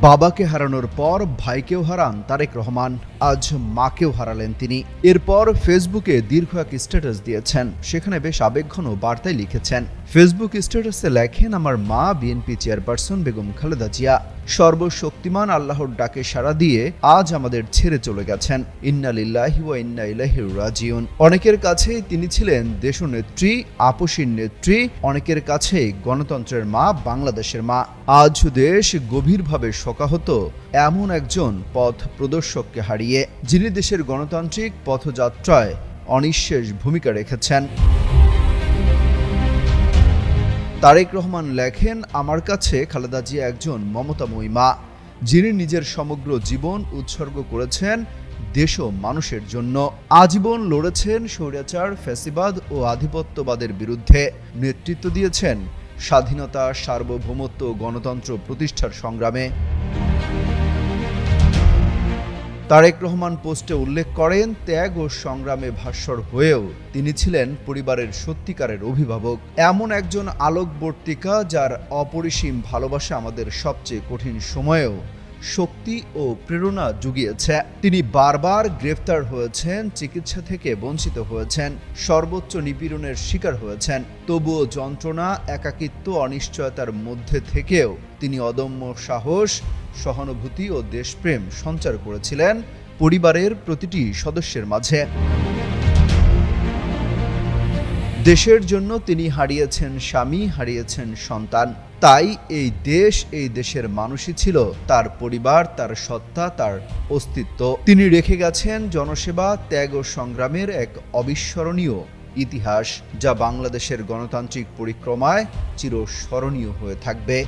বাবাকে হারানোর পর ভাইকেও হারান তারেক রহমান। আজ মাকেও হারালেন তিনি। এরপর ফেসবুকে দীর্ঘ এক স্ট্যাটাস দিয়েছেন। সেখানে বেশ আবেগঘন বার্তায় লিখেছেন, ফেসবুক স্ট্যাটাসে লেখেন, আমার মা বিএনপি চেয়ারপারসন বেগম খালেদা জিয়া, সর্বশক্তিমান আল্লাহর ডাকে সাড়া দিয়ে আজ আমাদের ছেড়ে চলে গেছেন। ইন্না লিল্লাহি ওয়া ইন্না ইলাইহি রাজিউন। অনেকের কাছে তিনি ছিলেন দেশনেত্রী আপসীর নেত্রী, অনেকের কাছে গণতন্ত্রের মা, বাংলাদেশের মা। আজ দেশ গভীরভাবে শোকাহত এমন একজন পথ প্রদর্শককে হারিয়ে যিনি দেশের গণতান্ত্রিক পথযাত্রায় অনিঃশেষ ভূমিকা রেখেছেন। তারেক রহমান লেখেন, আমার কাছে খালেদা জিয়া একজন মমতাময়ী মা যিনি নিজের সমগ্র জীবন উৎসর্গ করেছেন দেশ ও মানুষের জন্য। আজীবন লড়েছেন স্বৈরাচার, ফ্যাসিবাদ ও আধিপত্যবাদের বিরুদ্ধে। নেতৃত্ব দিয়েছেন স্বাধীনতা, সার্বভৌমত্ব, গণতন্ত্র প্রতিষ্ঠার সংগ্রামে। তারেক রহমান পোস্টে উল্লেখ করেন, ত্যাগ ও সংগ্রামে ভাস্বর হয়েও তিনি ছিলেন পরিবারের সত্যিকারের অভিভাবক। এমন একজন আলোকবর্তিকা যার অপরিসীম ভালোবাসা আমাদের সবচেয়ে কঠিন সময়েও শক্তি ও প্রেরণা জুগিয়েছে। তিনি বারবার গ্রেফতার হয়েছেন, চিকিৎসা থেকে বঞ্চিত হয়েছেন, সর্বোচ্চ নিপীড়নের শিকার হয়েছেন। তবুও যন্ত্রণা, একাকিত্ব, অনিশ্চয়তার মধ্যে থেকেও তিনি অদম্য সাহস সহানুভূতি ও দেশপ্রেম সঞ্চার করেছিলেন পরিবারের প্রতিটি সদস্যের মাঝে। দেশের জন্য তিনি হারিয়েছেন স্বামী, হারিয়েছেন সন্তান। তাই এই দেশ, এই দেশের মানুষই ছিল তার পরিবার, তার সত্তা, তার অস্তিত্ব। তিনি রেখে গেছেন জনসেবা, ত্যাগ ও সংগ্রামের এক অবিস্মরণীয় ইতিহাস, যা বাংলাদেশের গণতান্ত্রিক পরিক্রমায় চিরস্মরণীয় হয়ে থাকবে।